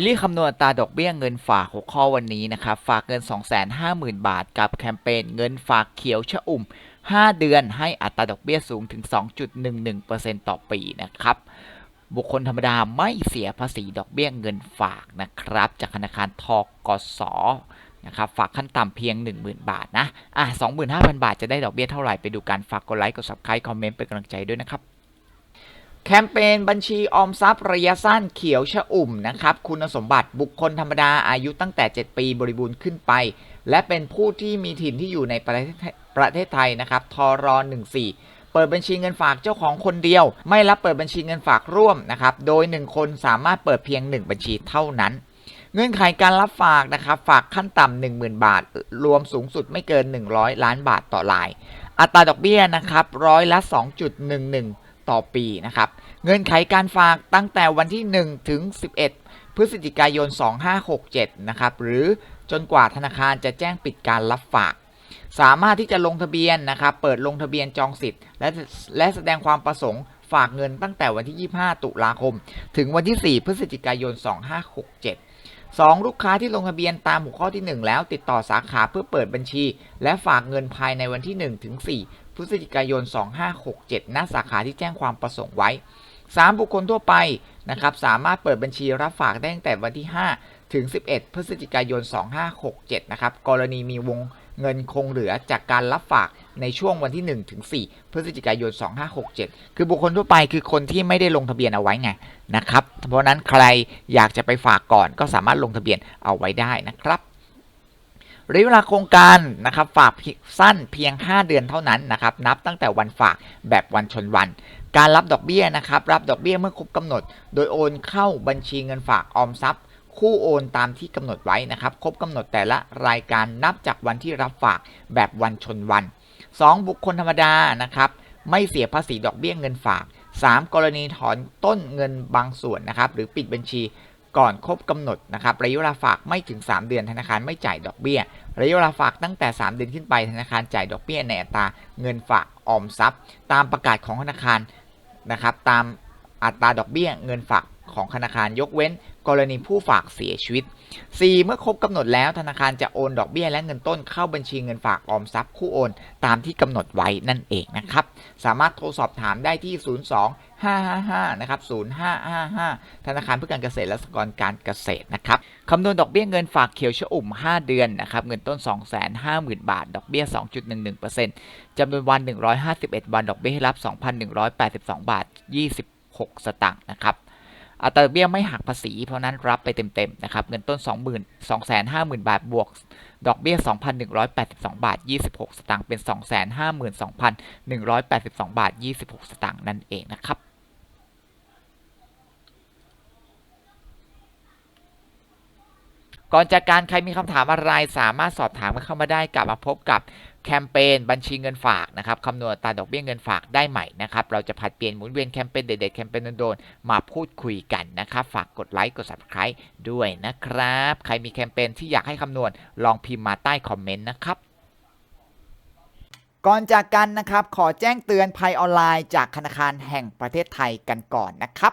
ซีรีส์คำนวณอัตราดอกเบี้ยเงินฝากหัวข้อวันนี้นะครับ ฝากเงิน 250,000 บาท กับแคมเปญเงินฝากเขียวชะอุ่ม 5 เดือนให้อัตราดอกเบี้ยสูงถึง 2.11%ต่อปีนะครับ บุคคลธรรมดาไม่เสียภาษีดอกเบี้ยเงินฝากนะครับ จากธนาคารทกสนะครับฝากขั้นต่ำเพียง 10,000 บาทนะอะ25,000 บาทจะได้ดอกเบี้ยเท่าไหร่ไปดูกันฝากกดไลค์กด subscribe คอมเมนต์เป็นกำลังใจด้วยนะครับ แคมเปญบัญชีออมทรัพย์ระยะสั้นเขียวชะอุ่มนะครับ คุณสมบัติบุคคลธรรมดาอายุตั้งแต่ 7 ปีบริบูรณ์ขึ้นไป และเป็นผู้ที่มีถิ่นที่อยู่ในประเทศประเทศไทยนะครับทร14 เปิดบัญชีเงินฝากเจ้าของคนเดียว ไม่รับเปิดบัญชีเงินฝากร่วมนะครับ โดย 1 คนสามารถเปิดเพียง 1 บัญชีเท่านั้น เงื่อนไขการรับฝากนะครับฝากขั้นต่ำ10,000 บาท รวมสูงสุดไม่เกิน 100 ล้านบาทต่อราย อัตราดอกเบี้ยนะครับร้อยละ 2.11 ต่อปีนะครับ เงื่อนไขการฝากตั้งแต่วันที่ 1 ถึง 11 พฤศจิกายน 2567 นะครับ หรือจนกว่าธนาคารจะแจ้งปิดการรับฝาก สามารถที่จะลงทะเบียนนะครับ เปิดลงทะเบียนจองสิทธิ์ และและแสดงความประสงค์ ฝากเงินตั้งแต่วันที่ 25 ตุลาคม ถึงวันที่ 4 พฤศจิกายน 2567 2. ลูกค้าที่ลงทะเบียนตามหัวข้อที่ 1 แล้วติดต่อสาขาเพื่อเปิดบัญชี และฝากเงินภายในวันที่1ถึง4พฤศจิกายน 2567 ณ สาขาที่แจ้งความประสงค์ไว้ 3. บุคคลทั่วไปนะครับสามารถเปิดบัญชีรับฝากได้ตั้งแต่วันที่ 5 ถึง 11 พฤศจิกายน 2567 นะครับกรณีมีวง เงินคงเหลือจากการรับฝากในช่วงวันที่ 1 ถึง 4 พฤศจิกายน 2567 คือบุคคลทั่วไปคือคนที่ไม่ได้ลงทะเบียนเอาไว้ไงนะครับ เพราะนั้นใครอยากจะไปฝากก่อนก็สามารถลงทะเบียนเอาไว้ได้นะครับระยะเวลาโครงการนะครับฝากสั้นเพียง 5 เดือนเท่านั้นนะครับนับตั้งแต่วันฝากแบบวันชนวัน การรับดอกเบี้ยนะครับรับดอกเบี้ยเมื่อครบกำหนด โดยโอนเข้าบัญชีเงินฝากออมทรัพย์ คู่โอนตามที่กำหนดไว้นะครับ ครบกำหนดแต่ละรายการนับจากวันที่รับฝากแบบวันชนวัน 2. บุคคลธรรมดานะครับไม่เสียภาษีดอกเบี้ยเงินฝาก 3. กรณีถอนต้นเงินบางส่วนนะครับหรือปิดบัญชีก่อนครบกำหนดนะครับระยะเวลาฝากไม่ถึง 3 เดือนธนาคารไม่จ่ายดอกเบี้ย ระยะเวลาฝากตั้งแต่ 3 เดือนขึ้นไปธนาคารจ่ายดอกเบี้ยในอัตราเงินฝากออมทรัพย์ ตามประกาศของธนาคารนะครับตามอัตราดอกเบี้ยเงินฝากของธนาคารยกเว้น กรณีผู้ฝากเสียชีวิต 4. เมื่อครบกำหนดแล้วธนาคารจะโอนดอกเบี้ยและเงินต้นเข้าบัญชีเงินฝากออมทรัพย์คู่โอน ตามที่กำหนดไว้นั่นเองนะครับ สามารถโทรสอบถามได้ที่ 02 555 นะครับ 0555 ธนาคารเพื่อการเกษตรและสหกรณ์การเกษตรนะครับคำนวณดอกเบี้ยเงินฝากเขียวชะอุ่ม 5 เดือนนะครับ เงินต้น 250,000 บาท ดอกเบี้ย 2.11%จำนวนวัน 151 วัน ดอกเบี้ยให้รับ 2,182 บาท 26 สตางค์นะครับ อัตราดอกเบี้ยไม่หักภาษี เพราะนั้นรับไปเต็มๆนะครับเงินต้น 20,000 250,000 บาทบวก ดอกเบี้ย 2,182 บาท 26 สตางค์เป็น 252,182 บาท 26 สตางค์นั่นเองนะครับ ก่อนจากการใครมีคำถามอะไรสามารถสอบถามกันเข้ามาได้กลับมาพบกับแคมเปญบัญชีเงินฝากนะครับคำนวณตาดอกเบี้ยเงินฝากได้ใหม่นะครับ เราจะผัดเปลี่ยนหมุนเวียนแคมเปญเด็ดๆแคมเปญโดนๆมาพูดคุยกันนะครับ ฝากกดไลค์กด subscribe ด้วยนะครับ ใครมีแคมเปญที่อยากให้คำนวณลองพิมพ์มาใต้คอมเมนต์นะครับ ก่อนจากกันนะครับ ขอแจ้งเตือนภัยออนไลน์จากธนาคารแห่งประเทศไทยกันก่อนนะครับ